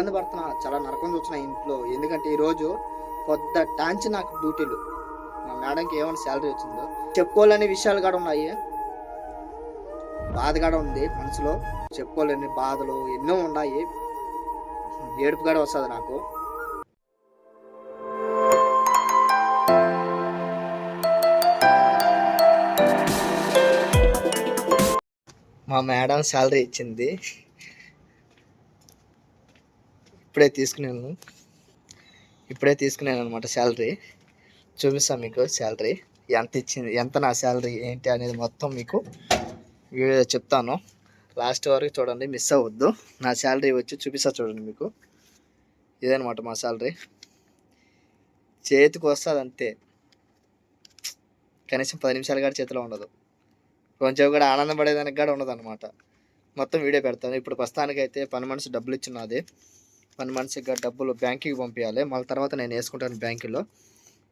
ఇబ్బంది పడుతున్నా చాలా నరకం చూసిన ఇంట్లో. ఎందుకంటే ఈరోజు కొత్త టాంచి నాకు డ్యూటీలు. మా మేడంకి ఏమైనా శాలరీ వచ్చిందో. చెప్పుకోలేని విషయాలు కూడా ఉన్నాయి. బాధ కూడా ఉంది మనసులో. చెప్పుకోలేని బాధలు ఎన్నో ఉన్నాయి. ఏడుపు కూడా వస్తుంది నాకు. మా మేడం శాలరీ ఇచ్చింది. ఇప్పుడే తీసుకున్నాను. ఇప్పుడే తీసుకున్నాను అనమాట శాలరీ. చూపిస్తాను మీకు శాలరీ. ఎంత ఇచ్చింది ఎంత నా శాలరీ ఏంటి అనేది మొత్తం మీకు వీడియో చెప్తాను. లాస్ట్ వరకు చూడండి మిస్ అవ్వద్దు. నా శాలరీ వచ్చి చూపిస్తా చూడండి మీకు. ఇదనమాట మా శాలరీ. చేతికి వస్తుంది అంతే. కనీసం పది నిమిషాలు కూడా చేతిలో ఉండదు. కొంచెం కూడా ఆనందం పడేదానికి కూడా ఉండదు అనమాట మొత్తం వీడియో పెడతాను. ఇప్పుడు ప్రస్తుతానికైతే పని మనసు డబ్బులు ఇచ్చినది పని మనిషిగా డబ్బులు బ్యాంకుకి పంపించాలి మళ్ళీ తర్వాత నేను వేసుకుంటాను బ్యాంకులో.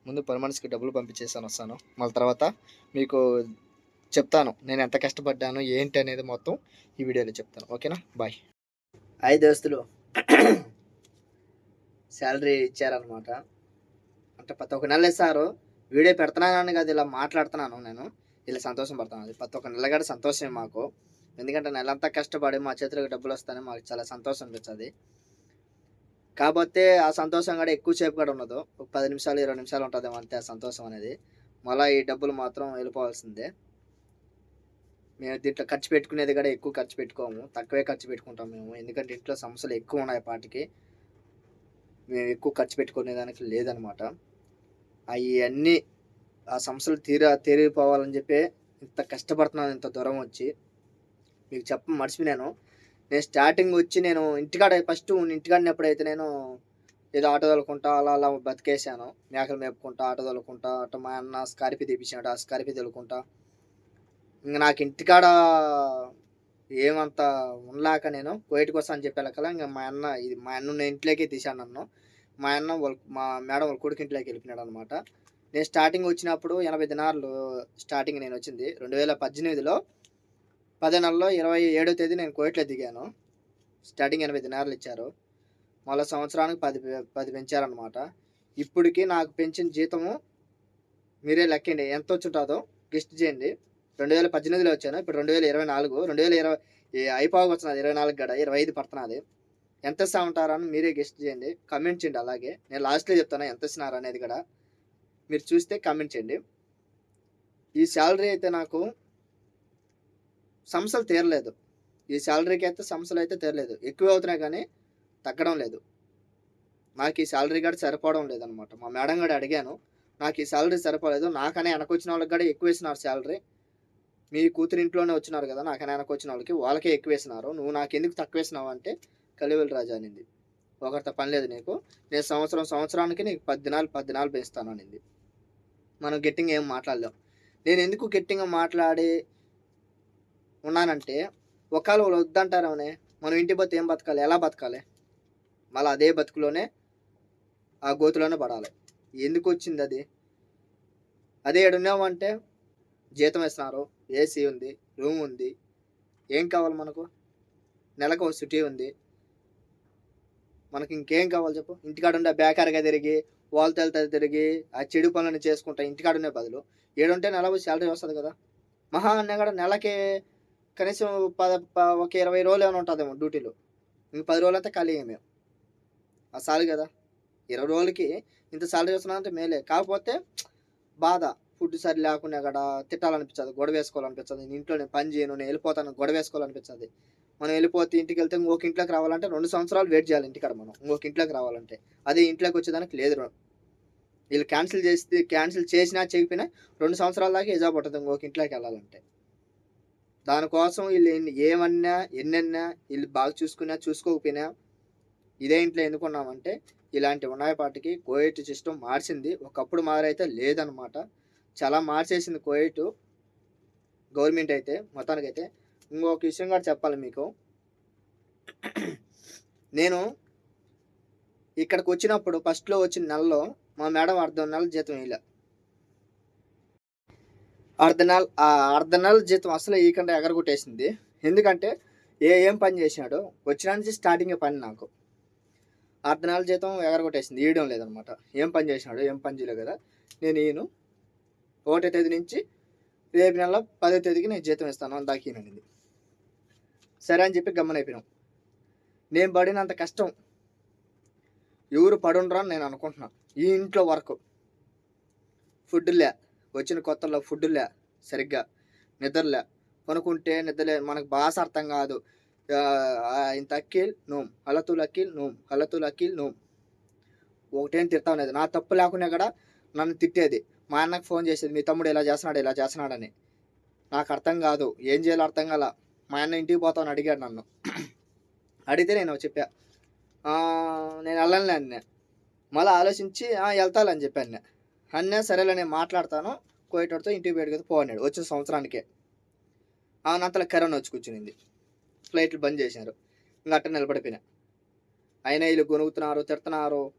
ముందు పని మనిషికి డబ్బులు పంపించేసాను వస్తాను. మళ్ళీ తర్వాత మీకు చెప్తాను నేను ఎంత కష్టపడ్డాను ఏంటి అనేది మొత్తం ఈ వీడియోలో చెప్తాను. ఓకేనా? బాయ్. హాయ్ దోస్తులు. శాలరీ ఇచ్చారనమాట అంటే ప్రతి ఒక్క నెల ఇస్తారు వీడియో పెడుతున్నాను కాదు ఇలా మాట్లాడుతున్నాను నేను. ఇలా సంతోషం పడుతున్నాను అది ప్రతి ఒక్క నెల కూడా సంతోషమే మాకు. ఎందుకంటే నెలంతా కష్టపడి మా చేతులకు డబ్బులు వస్తాయని మాకు చాలా సంతోషం అనిపించదు కాకపోతే ఆ సంతోషం కూడా ఎక్కువసేపు కూడా ఉండదు. ఒక పది నిమిషాలు ఇరవై నిమిషాలు ఉంటుంది అంతే ఆ సంతోషం అనేది. మళ్ళీ ఈ డబ్బులు మాత్రం వెళ్ళిపోవాల్సిందే. మేము దీంట్లో ఖర్చు పెట్టుకునేది కూడా ఎక్కువ ఖర్చు పెట్టుకోము. తక్కువే ఖర్చు పెట్టుకుంటాం మేము. ఎందుకంటే ఇంట్లో సమస్యలు ఎక్కువ ఉన్నాయి పాటికి. మేము ఎక్కువ ఖర్చు పెట్టుకునేదానికి లేదనమాట. అవి అన్నీ ఆ సమస్యలు తీరా తీరిపోవాలని చెప్పి ఇంత కష్టపడుతున్నాను ఇంత దూరం వచ్చి. మీకు చెప్ప మర్చిపోయినాను. నేను స్టార్టింగ్ వచ్చి నేను ఇంటికాడ ఫస్ట్ ఇంటికాడ ఎప్పుడైతే నేను ఏదో ఆటో తోలుకుంటా అలా అలా బతికేసాను మేకలు మేపుకుంటా ఆటో తోలుకుంటా అటు మా అన్న స్కార్పి తెప్పించాడు ఆ స్కార్పి తోలుకుంటా. ఇంకా నాకు ఇంటికాడ ఏమంత ఉండలేక నేను కోయిట్ కోసం అని చెప్పేలకల్లా ఇంకా మా అన్న ఇది మా అన్న నేను ఇంట్లోకే తీశాను నన్ను. మా అన్న వాళ్ళ మా మేడం వాళ్ళ కొడుకు ఇంట్లోకి వెళ్ళిపోయినాడు అనమాట నేను స్టార్టింగ్ వచ్చినప్పుడు ఎనభై దినారులు స్టార్టింగ్ నేను వచ్చింది. రెండు వేల పద్దెనిమిదిలో పదో నెలలో ఇరవై ఏడో తేదీ నేను కోయట్లో దిగాను. స్టార్టింగ్ ఎనభై దినార్లు ఇచ్చారు. మళ్ళీ సంవత్సరానికి పది పది పెంచారనమాట ఇప్పటికి నాకు పెంచిన జీతము మీరే లెక్కండి. ఎంత వచ్చుంటుందో గెస్ట్ చేయండి. రెండు వేల పద్దెనిమిదిలో వచ్చాను. ఇప్పుడు రెండు వేల ఇరవై నాలుగు రెండు వేల ఇరవై అయిపోగా వచ్చినది ఇరవై నాలుగు గడ ఇరవై ఐదు పడుతున్నది. ఎంత ఇస్తా ఉంటారని మీరే గెస్ట్ చేయండి. కమెంట్ చేయండి అలాగే. నేను లాస్ట్లో చెప్తాను ఎంత ఇస్తున్నారు అనేది కూడా. మీరు చూస్తే కమెంట్ చేయండి. ఈ శాలరీ అయితే నాకు సమస్యలు తీరలేదు. ఈ శాలరీకి అయితే సమస్యలు అయితే తీరలేదు. ఎక్కువ అవుతున్నాయి కానీ తగ్గడం లేదు. నాకు ఈ శాలరీ కూడా సరిపోవడం లేదనమాట మా మేడం కూడా అడిగాను నాకు ఈ శాలరీ సరిపోలేదు. నాకనే వెనకొచ్చిన వాళ్ళకి కూడా ఎక్కువ వేసినారు శాలరీ. మీ కూతురు ఇంట్లోనే వచ్చినారు కదా నాకనే వెనకొచ్చిన వాళ్ళకి. వాళ్ళకే ఎక్కువ వేసినారు. నువ్వు నాకు ఎందుకు తక్కువ వేసినావు? అంటే కలివెల్ రాజా అనింది. ఒకరితో పని లేదు నీకు. నేను సంవత్సరం సంవత్సరానికి నీకు పది దినాలు పెంచుతాను అనింది. మనం గెట్టింగ్ ఏం మాట్లాడలేం. నేను ఎందుకు గట్టిగా మాట్లాడి ఉన్నానంటే ఒకవేళ వాళ్ళు వద్దంటారనే మనం ఇంటి పోతే ఏం బతకాలి ఎలా బతకాలి? మళ్ళీ అదే బతుకులోనే ఆ గోతులోనే పడాలి. ఎందుకు వచ్చింది అది? అదే ఎడున్నామంటే జీతం ఇస్తున్నారు ఏసీ ఉంది రూమ్ ఉంది ఏం కావాలి మనకు? నెలకు ఒక సిటీ ఉంది. మనకి ఇంకేం కావాలి చెప్పు? ఇంటికాడ ఉండే తిరిగి వాళ్ళతో వెళ్తా తిరిగి ఆ చెడు పనులను చేసుకుంటా ఇంటికాడ ఉండే బదులు. ఏడుంటే నెల శాలరీ వస్తుంది కదా. మహా అన్న కూడా నెలకే కనీసం పద ప- ఒక ఇరవై రోజులు ఏమైనా ఉంటుందేమో డ్యూటీలో. ఇంక పది రోజులు అయితే ఖాళీ మేము. ఆ సాలు కదా. ఇరవై రోజులకి ఇంత సాలరీ వస్తున్నానంటే మేలే. కాకపోతే బాధ. ఫుడ్ సరి లేకుండా కూడా తిట్టాలనిపించదు గొడవ వేసుకోవాలనిపించదు నేను ఇంట్లో నేను పని చేయను నేను వెళ్ళిపోతాను గొడవ వేసుకోవాలనిపించదు మనం వెళ్ళిపోతే ఇంటికి వెళ్తే ఇంకొక ఇంట్లోకి రావాలంటే రెండు సంవత్సరాలు వెయిట్ చేయాలి ఇంటికాడ మనం. ఇంకొక ఇంట్లోకి రావాలంటే. అదే ఇంట్లోకి వచ్చేదానికి లేదు వీళ్ళు క్యాన్సిల్ చేస్తే క్యాన్సిల్ చేసినా చేయకపోయినా రెండు సంవత్సరాల దాకా ఎజాబ్ ఉంటుంది ఇంకొక ఇంట్లోకి వెళ్ళాలంటే. దానికోసం వీళ్ళు ఏమన్నా ఎన్నన్నా వీళ్ళు బాగా చూసుకున్నా చూసుకోకపోయినా ఇదే ఇంట్లో ఎందుకున్నామంటే ఇలాంటి ఉన్నాయపాటికి కోయేట్ సిస్టమ్ మార్చింది. ఒకప్పుడు మారైతే లేదనమాట చాలా మార్చేసింది కోయేట్ గవర్నమెంట్ అయితే మొత్తానికైతే. ఇంకొక విషయం కూడా చెప్పాలి మీకు. నేను ఇక్కడికి వచ్చినప్పుడు ఫస్ట్లో వచ్చిన నెలలో మా మేడం అర్ధ నెల జీతం వేయలే. అర్ధనాల్ నెల ఆ అర్ధ జీతం అసలు ఈకంటే ఎగరగొట్టేసింది. ఎందుకంటే ఏ ఏం పని చేసినాడో వచ్చిన నుంచి స్టార్టింగ్ పని నాకు. అర్ధనల జీతం ఎగరగొట్టేసింది ఇవ్వడం లేదనమాట. ఏం పని చేసినాడు ఏం పని చేయలేదు కదా. నేను ఈయను ఒకటో తేదీ నుంచి రేపు నెల పదో తేదీకి నేను జీతం ఇస్తాను అని దాకినండి సరే అని చెప్పి గమ్మనైపోయినాం నేను పడినంత కష్టం ఎవరు పడుండ్రా అని నేను అనుకుంటున్నాను ఈ ఇంట్లో వర్క్. ఫుడ్ లే. వచ్చిన కొత్తలో ఫుడ్ లే సరిగ్గా నిద్రలే. కొనుక్కుంటే నిద్రలే. మనకు భాష అర్థం కాదు. ఇంత అక్కీల్ నోమ్ హలతులు అక్కీల్ నోమ్ హలతులు అక్కీల్ నోమ్ ఒకటేం తిడతా ఉండేది. నా తప్పు లేకున్నా కూడా నన్ను తిట్టేది. మా అన్నకు ఫోన్ చేసేది మీ తమ్ముడు ఇలా చేస్తున్నాడు ఇలా చేస్తున్నాడని. నాకు అర్థం కాదు. ఏం చేయాలో అర్థం కాల. మా అన్న ఇంటికి పోతామని అడిగాడు నన్ను. అడిగితే నేను చెప్పా నేను వెళ్ళనులే అన్న. మళ్ళీ ఆలోచించి "ఆ, వెళ్తాలని చెప్పాను నేను అన్నే సరేలే నేను మాట్లాడతాను. కోయేటోడితో ఇంటికి పోయాడు కదా వచ్చే వచ్చిన సంవత్సరానికే అంతలో కరోనా వచ్చి కూర్చునింది. ఫ్లైట్లు బంద్ చేసినారు. ఇంకా అట్ట నిలబడిపోయినా. అయినా వీళ్ళు గొనుగుతున్నారు తిడుతున్నారు.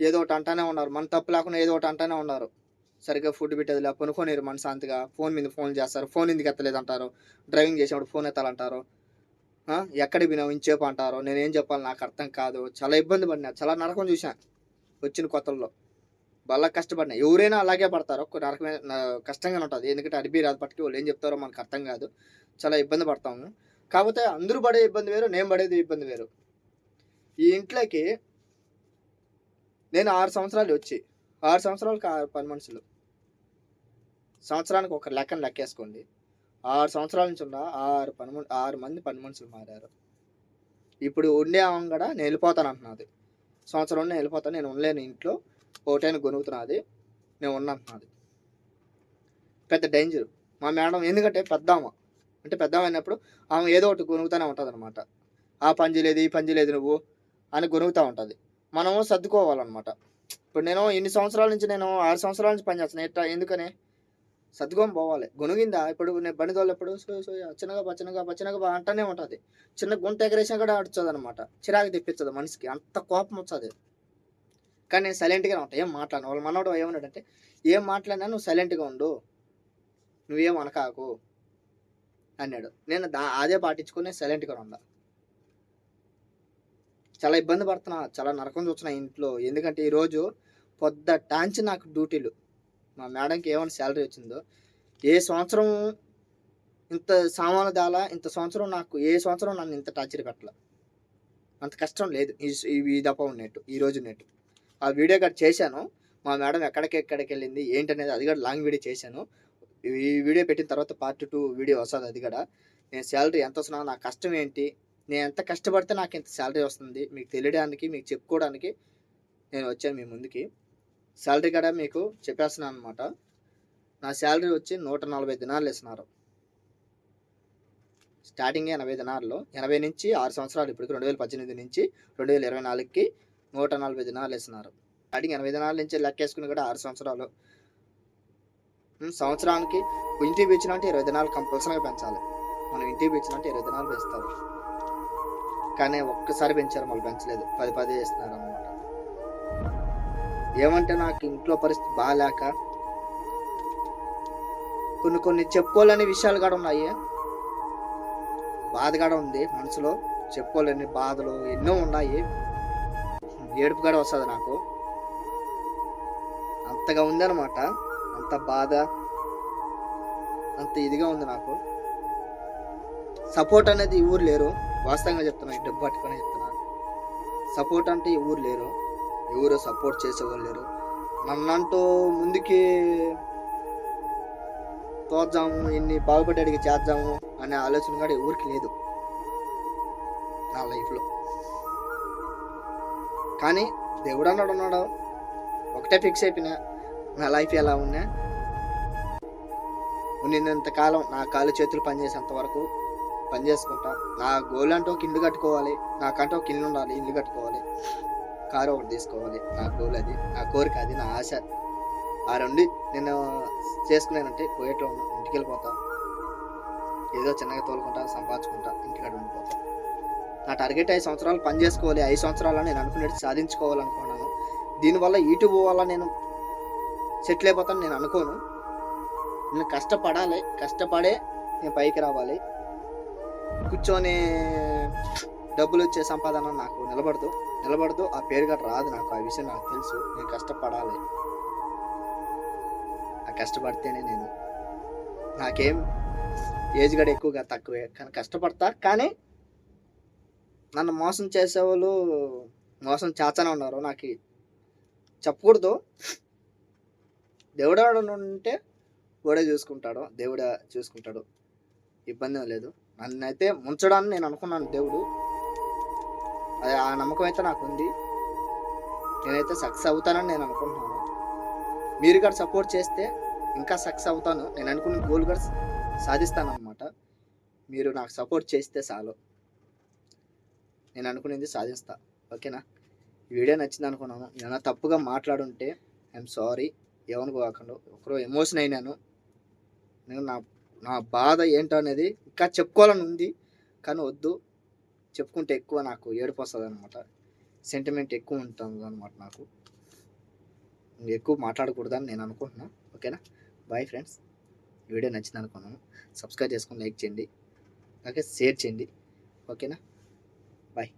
ఏదో ఒకటి అంటానే ఉన్నారు. మన తప్పు లేకుండా ఏదో ఒకటి అంటానే ఉన్నారు. సరిగ్గా ఫుడ్ పెట్టేది పనుకోనిరు మన మనశాంతిగా. ఫోన్ మీద ఫోన్ చేస్తారు. ఫోన్ ఎందుకు ఎత్తలేదు అంటారు డ్రైవింగ్ చేసేవాడు ఫోన్ ఎత్తాలంటారు? ఎక్కడ పోయినావు? ఇంచేపు అంటారు. నేనేం చెప్పాలి? నాకు అర్థం కాదు. చాలా ఇబ్బంది పడినా. చాలా నరకం చూసాను వచ్చిన కొత్తల్లో. బాగా కష్టపడినా. ఎవరైనా అలాగే పడతారు. ఒక నరకమైన కష్టంగానే ఉంటుంది. ఎందుకంటే అడిపి రాదు పట్టుకు వాళ్ళు ఏం చెప్తారో మనకు అర్థం కాదు. చాలా ఇబ్బంది పడతాము. కాకపోతే అందరూ పడే ఇబ్బంది వేరు నేను పడేది ఇబ్బంది వేరు. ఈ ఇంట్లోకి నేను ఆరు సంవత్సరాలు వచ్చి ఆరు సంవత్సరాలకు ఆరు పని మనుషులు. సంవత్సరానికి ఒక లెక్కను లెక్కేసుకోండి. ఆరు సంవత్సరాల నుంచి ఉన్న ఆరు పని ఆరు మంది పని మనుషులు మారారు. ఇప్పుడు ఉండే ఆమె కూడా నేను వెళ్ళిపోతాను అంటున్నది. సంవత్సరం నేను వెళ్ళిపోతాను. నేను ఉండలేను ఇంట్లో. ఒకటైనా గొనుగుతున్నది. నేను ఉన్నది పెద్ద డేంజర్ మా మేడం ఎందుకంటే పెద్దామ. అంటే పెద్దామ అయినప్పుడు ఆమె ఏదో ఒకటి గొనుగుతూనే ఉంటుంది అనమాట ఆ పంజి లేదు ఈ పంజి లేదు నువ్వు అని గొనుగుతూ ఉంటుంది. మనము సర్దుకోవాలన్నమాట. ఇప్పుడు నేను ఇన్ని సంవత్సరాల నుంచి నేను ఆరు సంవత్సరాల నుంచి పని ఎట్లా ఎందుకని? సర్దుకొని పోవాలి. గొనుగిందా? ఇప్పుడు నేను బండి తోలేప్పుడు సో సో చిన్నగా పచ్చనగా పచ్చనగా బా అంటానే ఉంటుంది. చిన్న గుంట ఎగరేసిన కూడా ఆడుతుంది అనమాట చిరాకు తెప్పించదు మనిషికి. అంత కోపం వచ్చేది కానీ నేను సైలెంట్గానే ఉంటాను ఏం మాట్లాడను? వాళ్ళ మనోడు ఏమన్నాడంటే ఏం మాట్లాడినా నువ్వు సైలెంట్గా ఉండు. నువ్వేం అనకాకు. అన్నాడు. నేను దా అదే పాటించుకొని సైలెంట్గా ఉండా చాలా ఇబ్బంది పడుతున్నా. చాలా నరకం చూస్తున్నా ఇంట్లో. ఎందుకంటే ఈరోజు పొద్ద టాంచి నాకు డ్యూటీలు. మా మేడంకి ఏమైనా శాలరీ వచ్చిందో ఏ సంవత్సరం ఇంత సామాన్లు దాలా ఇంత సంవత్సరం నాకు ఏ సంవత్సరం నన్ను ఇంత టార్చర్ పెట్టాల? అంత కష్టం లేదు. ఈ ఈ దప్ప ఉన్నట్టు ఈ రోజు ఉన్నట్టు. ఆ వీడియో కట్ చేశాను. మా మేడం ఎక్కడికి ఎక్కడికి వెళ్ళింది ఏంటనేది అది కూడా లాంగ్ వీడియో చేశాను. ఈ వీడియో పెట్టిన తర్వాత పార్ట్ టూ వీడియో వస్తుంది అది కూడా. నేను శాలరీ ఎంత వస్తున్నా నా కష్టం ఏంటి నేను ఎంత కష్టపడితే నాకు ఇంత శాలరీ వస్తుంది మీకు తెలియడానికి మీకు చెప్పుకోవడానికి నేను వచ్చాను మీ ముందుకి. శాలరీ కూడా మీకు చెప్పేస్తున్నాను అనమాట నా శాలరీ వచ్చి నూట నలభై దినాలు ఇస్తున్నారు. స్టార్టింగ్ ఎనభై దినాల్లో ఎనభై నుంచి ఆరు సంవత్సరాలు ఇప్పుడు రెండు వేల పద్దెనిమిది నుంచి రెండు వేల ఇరవై నాలుగుకి నూట నలభై దినాలు ఇస్తున్నారు స్టార్టింగ్ ఎనభై దినాల నుంచి లెక్కేసుకుని కూడా ఆరు సంవత్సరాలు. సంవత్సరానికి ఇంటికి పెంచినంటే ఇరవై దినాలు కంపల్సరీగా పెంచాలి. మనం ఇంటికి పెంచినంటే ఇరవై దినాలు పెంచుతారు కానీ ఒక్కసారి పెంచారు మళ్ళీ పెంచలేదు. పది పది చేస్తున్నారు అనమాట ఏమంటే నాకు ఇంట్లో పరిస్థితి బాగాలేక కొన్ని కొన్ని చెప్పుకోలేని విషయాలు కూడా ఉన్నాయి. బాధ కూడా ఉంది మనసులో. చెప్పుకోలేని బాధలు ఎన్నో ఉన్నాయి. ఏడుపు కూడా వస్తుంది నాకు. అంతగా ఉందన్నమాట. అంత బాధ అంత ఇదిగా ఉంది నాకు. సపోర్ట్ అనేది ఈ ఊరు లేరు. వాస్తవంగా చెప్తున్నా డబ్బు పట్టుకొని చెప్తున్నా. సపోర్ట్ అంటే ఈ ఊరు లేరు. ఎవరు సపోర్ట్ చేసేవాళ్ళు లేరు. నన్నంటూ ముందుకి తోద్దాము ఇన్ని బాగుపడ్డాడికి చేద్దాము అనే ఆలోచన కూడా ఊరికి లేదు. నా లైఫ్లో. కానీ దేవుడు అన్నాడు ఉన్నాడు. ఒకటే ఫిక్స్ అయిపోయినా. నా లైఫ్ ఎలా ఉన్నా. ఉన్నంతకాలం నా కాలు చేతులు పనిచేసేంత వరకు పని చేసుకుంటా నా గోల్ అంటూ ఒక ఇల్లు కట్టుకోవాలి. నాకంటే ఒక ఇల్లు ఉండాలి. ఇల్లు కట్టుకోవాలి. కారు ఒకటి తీసుకోవాలి. నా గోల్ అది. నా కోరిక అది. నా ఆశ. ఆ రెండు నేను చేసుకున్నానంటే కోయట్లో ఉన్నా ఇంటికి వెళ్ళిపోతా. ఏదో చిన్నగా తోలుకుంటా సంపాదించుకుంటా ఇంటికాడ నా టార్గెట్ ఐదు సంవత్సరాలు పని చేసుకోవాలి ఐదు సంవత్సరాలు నేను అనుకున్నట్టు సాధించుకోవాలనుకున్నాను. దీనివల్ల యూట్యూబ్ వల్ల నేను సెటిల్ అయిపోతాను నేను అనుకోను. నేను కష్టపడాలి కష్టపడే నేను పైకి రావాలి. కూర్చొని డబ్బులు వచ్చే సంపాదన నాకు నిలబడదు. నిలబడదు ఆ పేరు గట్రా రాదు నాకు ఆ విషయం నాకు తెలుసు. నేను కష్టపడాలి. ఆ కష్టపడితేనే నేను నాకేం ఏజ్ గడ ఎక్కువగా తక్కువే. కానీ కష్టపడతా కానీ నన్ను మోసం చేసేవాళ్ళు మోసం చేస్తానే ఉన్నారు. నాకు చెప్పకూడదు. దేవుడు ఉంటే వాడే చూసుకుంటాడు. దేవుడే చూసుకుంటాడు. ఇబ్బంది లేదు. నన్ను అయితే ముంచడాన్ని నేను అనుకున్నాను దేవుడు. అది ఆ నమ్మకం అయితే నాకు ఉంది. నేనైతే సక్సెస్ అవుతానని నేను అనుకుంటున్నాను. మీరు కూడా సపోర్ట్ చేస్తే ఇంకా సక్సెస్ అవుతాను. నేను అనుకున్న గోల్ కూడా సాధిస్తాను అనమాట మీరు నాకు సపోర్ట్ చేస్తే చాలు. నేను అనుకునేది సాధిస్తా. ఓకేనా? వీడియో నచ్చింది అనుకున్నాను. ఏమైనా తప్పుగా మాట్లాడుంటే ఐఎమ్ సారీ ఏమనుకోకుండా ఒకరో ఎమోషన్ అయినాను. నేను నా నా బాధ ఏంటో అనేది ఇంకా చెప్పుకోవాలని ఉంది. కానీ వద్దు. చెప్పుకుంటే ఎక్కువ నాకు ఏడుపు వస్తుంది అనమాట సెంటిమెంట్ ఎక్కువ ఉంటుంది అనమాట నాకు. ఎక్కువ మాట్లాడకూడదని నేను అనుకుంటున్నా. ఓకేనా? బాయ్ ఫ్రెండ్స్ వీడియో నచ్చింది అనుకున్నాను. సబ్స్క్రైబ్ చేసుకొని లైక్ చేయండి. అలాగే షేర్ చేయండి. ఓకేనా? బాయ్